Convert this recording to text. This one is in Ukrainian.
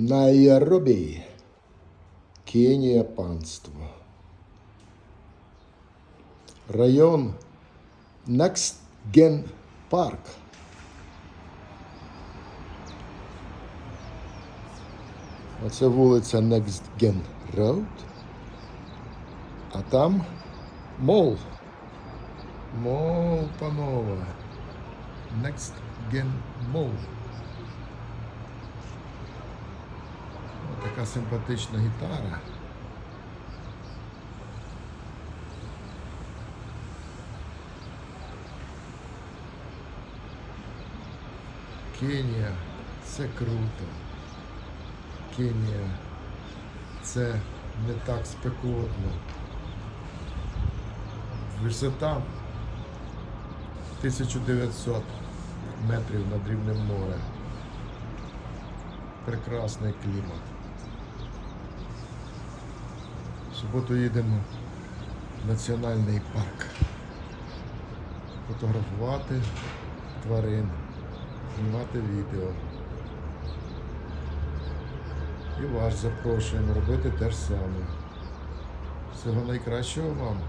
Найробі. Кенія панство. Район Gen Park. Оце вулиця Gen Road. А там мол. Мол, панове. Next Gen Mall. Така симпатична гітара. Кенія це круто. Кенія це не так спекотно. Висота 1900 метрів над рівнем моря. Прекрасний клімат. В суботу їдемо в національний парк. Фотографувати тварин, знімати відео. І вас запрошуємо робити те ж саме. Всього найкращого вам!